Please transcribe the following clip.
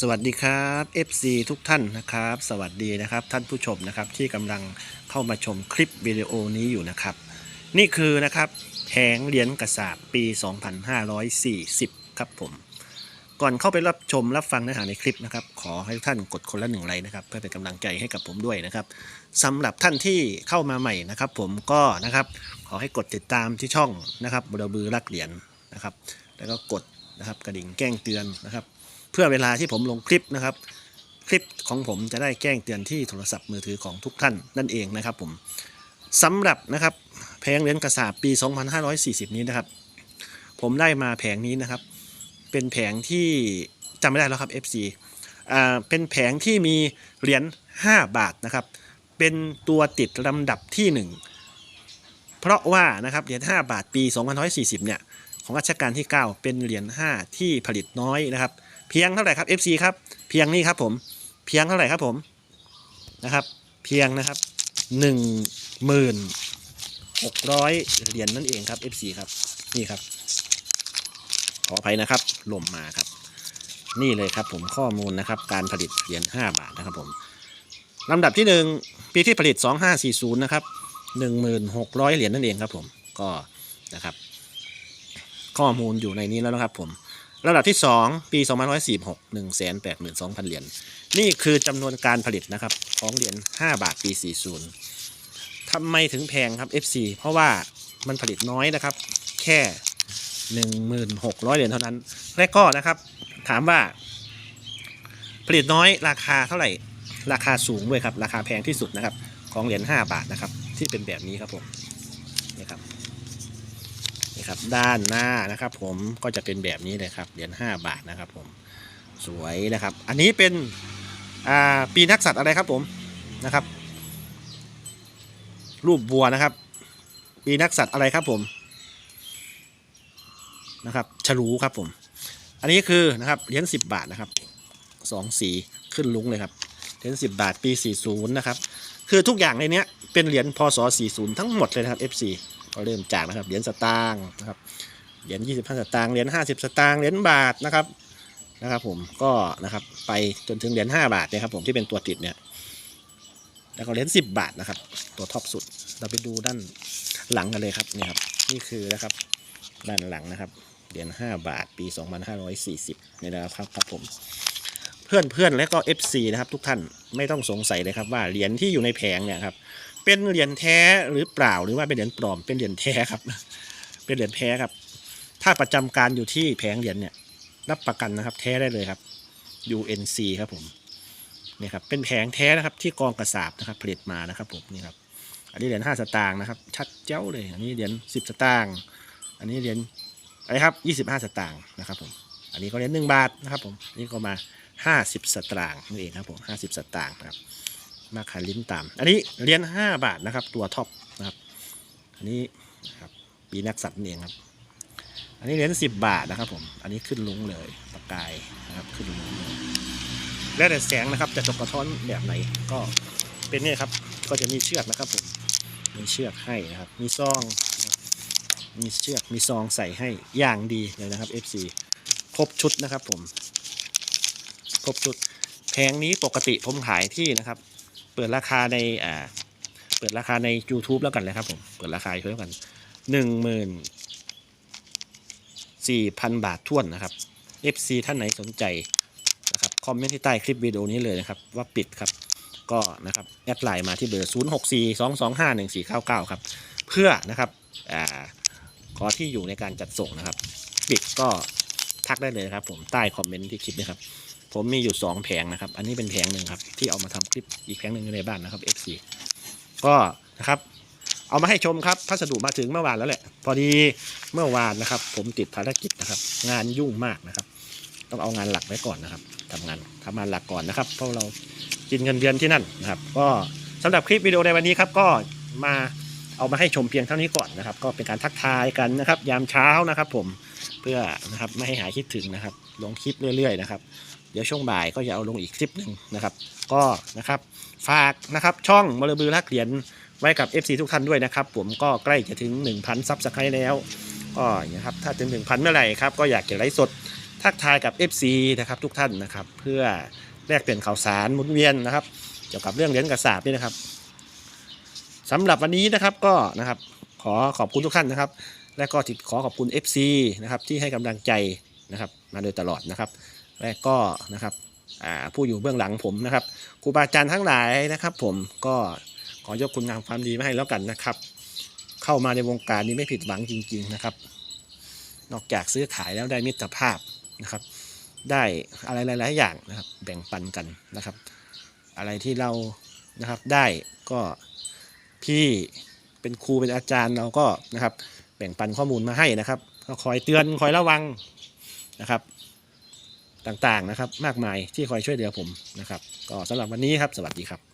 สวัสดีครับ FC ทุกท่านนะครับ สวัสดีนะครับท่านผู้ชมนะครับที่กำลังเข้ามาชมคลิปวิดีโอนี้อยู่นะครับ นี่คือนะครับแผงเหรียญกระสาบปี 2540 ครับผม ก่อนเข้าไปรับชมรับฟังเนื้อหาในคลิปนะครับ ขอให้ท่านกดคนละหนึ่งไลค์นะครับ เพื่อเป็นกำลังใจให้กับผมด้วยนะครับสำหรับท่านที่เข้ามาใหม่นะครับ ผมก็นะครับขอให้กดติดตามที่ช่องนะครับบรบือรักเหรียญนะครับ แล้วก็กดนะครับกระดิ่งแจ้งเตือนนะครับ เพื่อเวลาที่ผมลงคลิปนะครับ คลิปของผมจะได้แจ้งเตือนที่โทรศัพท์มือถือของทุกท่านนั่นเองนะครับผมสำหรับนะครับแผงเหรียญกระสาบปี 2540 นี้นะครับ ผมได้มาแผงนี้นะครับ เป็นแผงที่จำไม่ได้แล้วครับ FC อ่าเป็นแผงที่มีเหรียญ5 บาทนะครับ เป็นตัวติดลำดับที่ 1 เพราะว่านะครับเหรียญ5บาทปี 2540 เนี่ยของรัชกาลที่ 9 เป็นเหรียญ5ที่ผลิตน้อยนะครับ เพียงเท่าไหร่ครับ FC ครับ เพียงนี้ครับผม เพียงเท่าไหร่ครับผมนะครับ เพียงนะครับหนึ่งหมื่นหกร้อยเหรียญนั่นเองครับ FC ครับ นี่ครับ ขออภัยนะครับหล่มมาครับ นี่เลยครับผมข้อมูลนะครับ การผลิตเหรียญ5บาทนะครับผมลำดับที่1ปีที่ผลิต2540นะครับ1600เหรียญนั่นเองครับผมก็นะครับ ข้อมูลอยู่ในนี้แล้วนะครับผม ระดับที่ 2 ปี2546 182,000 เหรียญ นี่คือจำนวนการผลิตนะครับ ของเหรียญ 5 บาทปี 40ทำไมถึงแพงครับ FC เพราะว่ามันผลิตน้อยนะครับ แค่ 1,600 เหรียญเท่านั้น และก็นะครับ ถามว่า ผลิตน้อยราคาเท่าไหร่ ราคาสูงด้วยครับ ราคาแพงที่สุดนะครับ ของเหรียญ 5 บาทนะครับ ที่เป็นแบบนี้ครับผมนี่ครับ ครับ ด้านหน้านะครับผมก็จะเป็นแบบนี้เลยครับเหรียญ5บาทนะครับผมสวยนะครับ อันนี้เป็นปีนักสัตว์อะไรครับผมนะครับ รูปวัวนะครับ ปีนักสัตว์อะไรครับผมนะครับฉลูครับผม อันนี้คือนะครับเหรียญ10บาทนะครับสองสีขึ้นลุ้งเลยครับเหรียญ10บาทปี40นะครับ คือทุกอย่างในนี้เป็นเหรียญพศ40ทั้งหมดเลยนะครับ FC ก็เริ่มจากนะครับเหรียญสตางค์นะครับเหรียญ25สตางค์เหรียญ50สตางค์เหรียญบาทนะครับนะครับผมก็นะครับไปจนถึงเหรียญ5บาทเนี่ยครับผมที่เป็นตัวติดเนี่ยแล้วก็เหรียญ10บาทนะครับ ตัวท็อปสุดเราไปดูด้านหลังกันเลยครับเนี่ยครับนี่คือนะครับด้านหลังนะครับเหรียญ5บาทปี2540เนี่ยนะครับครับผมเพื่อนเพื่อนและก็ FC นะครับทุกท่านไม่ต้องสงสัยเลยครับว่าเหรียญที่อยู่ในแผงเนี่ยครับ เป็นเหรียญแท้หรือเปล่าหรือว่าเป็นเหรียญปลอมเป็นเหรียญแท้ครับ เป็นเหรียญแท้ครับ ถ้าประจำการอยู่ที่แผงเหรียญเนี่ย รับประกันนะครับ แท้ได้เลยครับ UNC ครับผมนี่ครับเป็นแผงแท้นะครับ ที่กองกระสาบนะครับ ผลิตมานะครับผมนี่ครับอันนี้เหรียญ5สตางค์นะครับ ชัดเจ้าเลย อันนี้เหรียญ10สตางค์อันนี้เหรียญอะไรครับ25สตางค์นะครับผมอันนี้ก็เหรียญ1บาทนะครับผมนี่ก็มา50สตางค์นั่เองครับผม50สตางค์นะครับ มาขายลิ้นตาม อันนี้เหรียญ5บาทนะครับ ตัวท็อปนะครับ อันนี้ครับปีนักสัตว์นี่เองครับ อันนี้เหรียญ10บาทนะครับผม อันนี้ขึ้นลุงเลยประกายนะครับขึ้นลุงเลยแล้วแต่แสงนะครับจะจกกระท้อนแบบไหนก็เป็นเนี่ยครับก็จะมีเชือกนะครับผมมีเชือกให้นะครับ มีซอง มีเชือกมีซองใส่ให้อย่างดีเลยนะครับ FC ครบชุดนะครับผม ครบชุดแพงนี้ปกติผมขายที่นะครับ ปิดราคาในอ่าเปิดราคาใน YouTube แล้วกันเลยครับผม เปิดราคาอยู่แล้วกันหนึ่งหมื่นสี่พันบาทท่วนนะครับ FC ท่านไหนสนใจนะครับคอมเมนต์ที่ใต้คลิปวิดีโอนี้เลยนะครับ ว่าปิดครับก็นะครับแอดไลน์มาที่เบอร์ 0 6 4 2 2 5 1 4 9 9 ครับ เพื่อนะครับอ่าขอที่อยู่ในการจัดส่งนะครับ ปิดก็ทักได้เลยครับผมใต้คอมเมนต์ที่คลิปนะครับ ผมมีอยู่ 2 แผงนะครับ อันนี้เป็นแผงหนึ่งครับ ที่เอามาทำคลิปอีกแผงหนึ่งอยู่ในบ้านนะครับ FC ก็นะครับ เอามาให้ชมครับพัสดุมาถึงเมื่อวานแล้วแหละ พอดีเมื่อวานนะครับ ผมติดภารกิจนะครับ งานยุ่งมากนะครับ ต้องเอางานหลักไว้ก่อนนะครับทำงานทำงานหลักก่อนนะครับ เพราะเรากินเงินเดือนที่นั่นนะครับ ก็สำหรับคลิปวิดีโอในวันนี้ครับ ก็มาเอามาให้ชมเพียงเท่านี้ก่อนนะครับ ก็เป็นการทักทายกันนะครับ ยามเช้านะครับ ผมเพื่อนะครับไม่ให้หายคิดถึงนะครับ ลงคลิปเรื่อย ๆ นะครับ เดี๋ยวช่วงบ่ายก็จะเอาลงอีกคลิปหนึ่งนะครับ ก็นะครับฝากนะครับช่องมรบือลักเหรียญไว้กับ FC ทุกท่านด้วยนะครับ ผมก็ใกล้จะถึง 1,000ซับสไครต์แล้วก็นะครับถ้าถึง 1,000 เมื่อไหร่ครับก็อยากจะไลฟ์สดทักทายกับ FC นะครับทุกท่านนะครับ เพื่อแลกเปลี่ยนข่าวสารหมุนเวียนนะครับ เกี่ยวกับเรื่องเหรียญกระสาบนี่นะครับสำหรับวันนี้นะครับก็นะครับขอขอบคุณทุกท่านนะครับ และก็ติดขอขอบคุณ FC นะครับที่ให้กำลังใจนะครับมาโดยตลอดนะครับ และก็นะครับผู้อยู่เบื้องหลังผมนะครับครูบาอาจารย์ทั้งหลายนะครับ ผมก็ขอยกคุณงามความดีมาให้แล้วกันนะครับ เข้ามาในวงการนี้ไม่ผิดหวังจริง ๆนะครับ นอกจากซื้อขายแล้วได้มิตรภาพนะครับ ได้อะไรหลาย ๆ อย่างนะครับ แบ่งปันกันนะครับ อะไรที่เรานะครับได้ก็พี่เป็นครูเป็นอาจารย์เราก็นะครับ แบ่งปันข้อมูลมาให้นะครับ ก็คอยเตือนคอยระวังนะครับ ต่างๆนะครับ มากมายที่คอยช่วยเหลือผมนะครับ ก็สำหรับวันนี้ครับ สวัสดีครับ